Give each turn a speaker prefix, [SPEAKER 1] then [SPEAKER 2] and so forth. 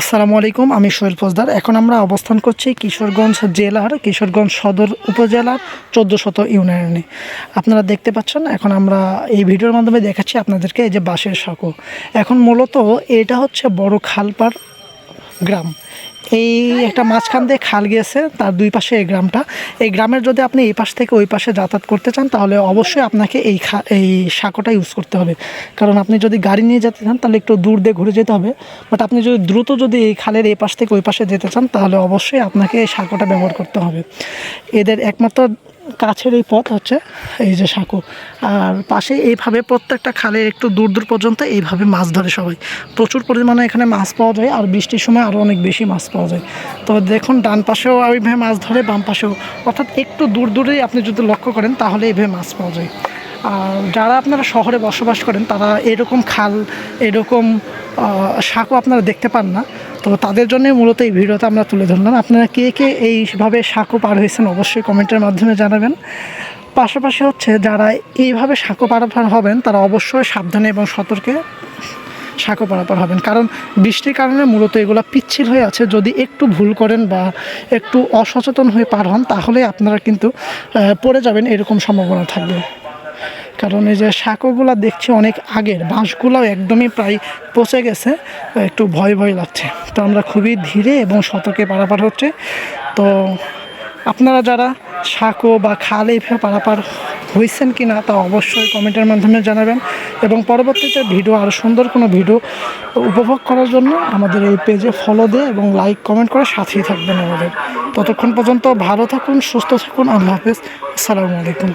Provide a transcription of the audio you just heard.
[SPEAKER 1] আসসালামু আলাইকুম, আমি সোহেল ফৌজদার এখন আমরা অবস্থান করছি কিশোরগঞ্জ জেলার, কিশোরগঞ্জ সদর উপজেলার চোদ্দ শত ইউনিয়নে। আপনারা দেখতে পাচ্ছেন, এখন আমরা এই ভিডিওর মাধ্যমে দেখাচ্ছি আপনাদেরকে এই যে বাঁশের সাঁকো। এখন মূলত এটা হচ্ছে বড় খালপাড় গ্রাম। এই একটা মাঝখান দিয়ে খাল গিয়েছে, তার দুই পাশে এই গ্রামটা। এই গ্রামের যদি আপনি এই পাশ থেকে ওই পাশে যাতায়াত করতে চান, তাহলে অবশ্যই আপনাকে এই খা, এই সাঁকোটা ইউজ করতে হবে। কারণ আপনি যদি গাড়ি নিয়ে যেতে চান, তাহলে একটু দূর দিয়ে ঘুরে যেতে হবে। বাট আপনি যদি দ্রুত যদি এই খালের এই পাশ থেকে ওই পাশে যেতে চান, তাহলে অবশ্যই আপনাকে এই সাঁকোটা ব্যবহার করতে হবে। এদের একমাত্র কাছের এই পথ হচ্ছে এই যে সাঁকো। আর পাশে এইভাবে প্রত্যেকটা খালের একটু দূর দূর পর্যন্ত এইভাবে মাছ ধরে সবাই। প্রচুর পরিমাণে এখানে মাছ পাওয়া যায় আর বৃষ্টির সময় আরও অনেক বেশি মাছ পাওয়া যায়। তো দেখুন, ডান পাশেও এইভাবে মাছ ধরে, বাম পাশেও। অর্থাৎ একটু দূর দূরেই আপনি যদি লক্ষ্য করেন, তাহলে এইভাবে মাছ পাওয়া যায়। আর যারা আপনারা শহরে বসবাস করেন, তারা এরকম খাল, এরকম সাঁকো আপনারা দেখতে পান না। তো তাদের জন্যই মূলত এই ভিডিওটা আমরা তুলে ধরলাম। আপনারা কে কে এইভাবে সাঁকো পার হয়েছেন অবশ্যই কমেন্টের মাধ্যমে জানাবেন। পাশাপাশি হচ্ছে যারা এইভাবে সাঁকো পারাপার হবেন, তারা অবশ্যই সাবধানে এবং সতর্কে সাঁকো পারাপার হবেন। কারণ বৃষ্টির কারণে মূলত এগুলো পিচ্ছিল হয়ে আছে। যদি একটু ভুল করেন বা একটু অসচেতন হয়ে পার হন, তাহলে আপনারা কিন্তু পড়ে যাবেন, এরকম সম্ভাবনা থাকবে। কারণ এই যে সাঁকোগুলো দেখছি অনেক আগের বাঁশগুলো একদমই প্রায় পচে গেছে, একটু ভয় ভয় লাগছে। তো আমরা খুবই ধীরে এবং সতর্কে পারাপার হচ্ছে। তো আপনারা যারা সাঁকো বা খাল এইভাবে পারাপার হয়েছেন কি না তা অবশ্যই কমেন্টের মাধ্যমে জানাবেন এবং পরবর্তীতে ভিডিও আরও সুন্দর কোনো ভিডিও উপভোগ করার জন্য আমাদের এই পেজে ফলো দিয়ে এবং লাইক, কমেন্ট করে সাথেই থাকবেন আমাদের। ততক্ষণ পর্যন্ত ভালো থাকুন, সুস্থ থাকুন, আল্লাহ হাফেজ। আসসালামু আলাইকুম।